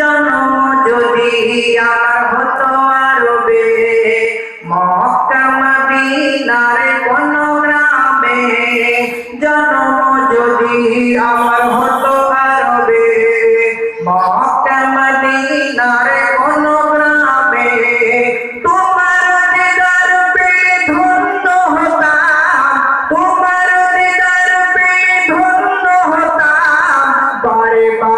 জন্ম যদি আমার হতো আরবে মক্কা মদিনার কোন গ্রামে জন্ম যদি আমার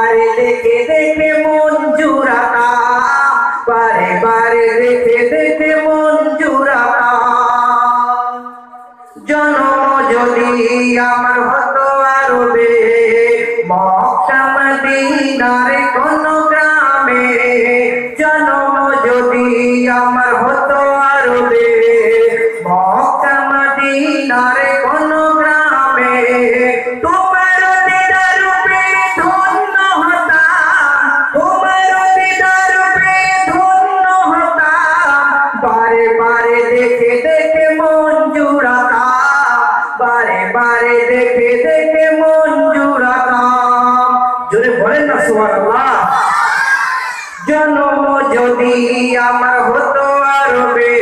বারে দেখে দেখে মন জুড়াতাম বারে বারে দেখে দেখে মন জুড়াতাম জন্ম যদি আমার হতো আরবে মক্কা মদিনার কোন গ্রামে। জন্ম যদি আমার হতো আরবে মক্কা মদিনার কোন যদি আমার হতো আরবে,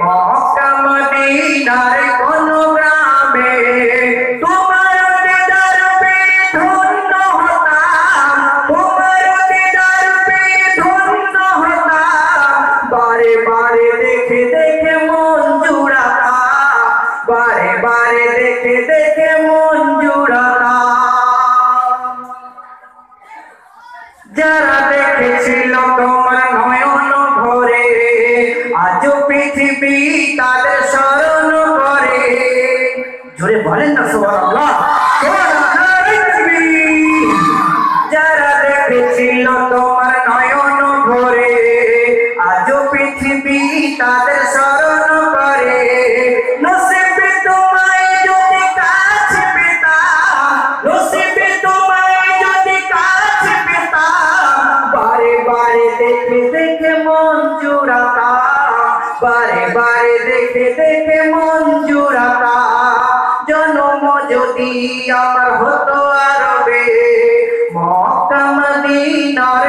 মক্কা, মদিনার কোন গ্রামে তোমার দিদার পেয়ে ধন্য বারে বারে দেখে দেখে মন জুড়াতাম, বারে বারে দেখে দেখে মন তাদের স্মরণ করে জোরে বলেন না সোহান। যারা দেখেছিল তোমার নয়ন ভরে আজ পৃথিবী তাদের স্মরণ করে বারে বারে দেখে দেখে মন জুড়াতা জন্ম যদি আমার হতো আরবে মক্কা মদিনার